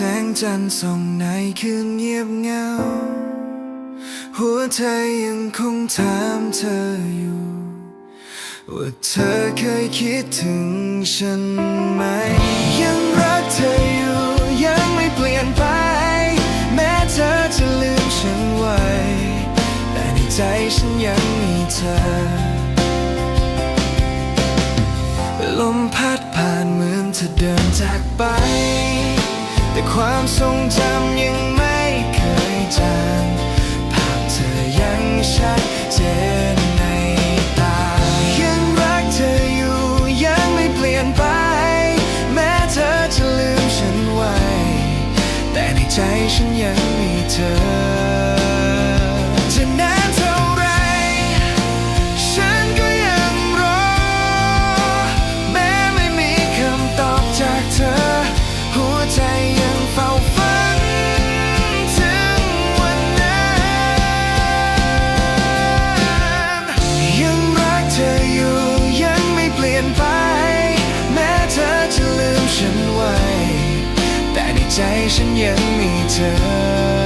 แสงจันทร์ส่องในคืนเงียบเงา หัวใจยังคงถามเธออยู่ ว่าเธอเคยคิดถึงฉันไหม ยังรักเธออยู่ยังไม่เปลี่ยนไป แม้เธอจะลืมฉันไว้ แต่ในใจฉันยังมีเธอ ลมพัดผ่านเหมือนเธอเดินจากไป แต่ความทรงจำยังไม่เคยจางภาพเธอยังชัดเจนในตา ยังรักเธออยู่ยังไม่เปลี่ยนไป แม้เธอจะลืมฉันไว้ แต่ในใจฉันยังมีเธอ ฉันไว้ แต่ในใจฉันยังมีเธอ